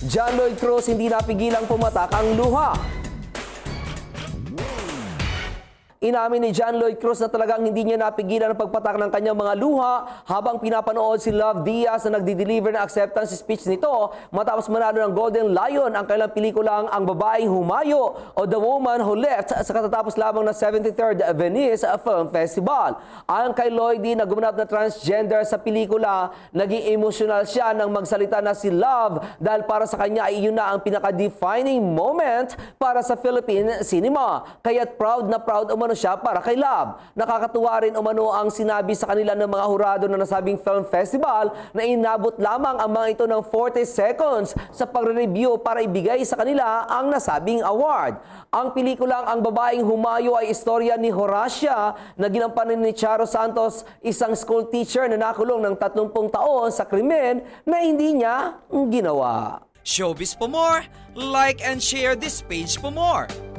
John Lloyd Cruz hindi napigilang pumatak ang luha. Inamin ni John Lloyd Cruz na talagang hindi niya napigilan ang pagpatak ng kanyang mga luha habang pinapanood si Love Diaz na nagdi-deliver ng acceptance speech nito matapos manalo ng Golden Lion ang kailang pelikulang Ang Babaeng Humayo o The Woman Who Left sa katatapos lamang ng 73rd Venice Film Festival. Ayon kay Lloyd, na gumanap na transgender sa pelikula, naging emotional siya nang magsalita na si Love dahil para sa kanya ay iyon na ang pinaka-defining moment para sa Philippine cinema. Kaya't proud na proud umano siya para kay Love. Nakakatuwa rin umano ang sinabi sa kanila ng mga hurado na nasabing film festival na inabot lamang ang mga ito ng 40 seconds sa pagre-review para ibigay sa kanila ang nasabing award. Ang pelikulang Ang Babaeng Humayo ay istorya ni Horacia na ginampanan ni Charo Santos, isang school teacher na nakulong ng 30 taon sa krimen na hindi niya ginawa. Showbiz for more! Like and share this page for more!